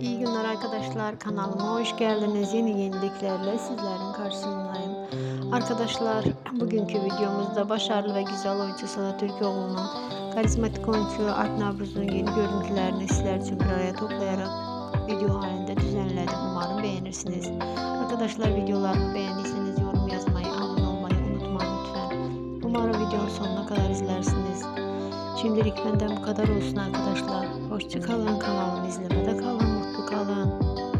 İyi günler arkadaşlar. Kanalıma hoş geldiniz. Yeni yeniliklerle sizlerin karşısındayım. Arkadaşlar bugünkü videomuzda başarılı ve güzel oyuncu Sıla Türkoğlu'nun karizmatik oyuncu Alp Navruz'un yeni görüntülerini sizler için bir araya toplayarak video halinde düzenledim. Umarım beğenirsiniz. Arkadaşlar videolarımı beğendiyseniz yorum yazmayı, abone olmayı unutmayın lütfen. Umarım videonun sonuna kadar izlersiniz. Şimdilik benden bu kadar olsun arkadaşlar. Hoşçakalın kanalımı izlemede Hoşçakalın.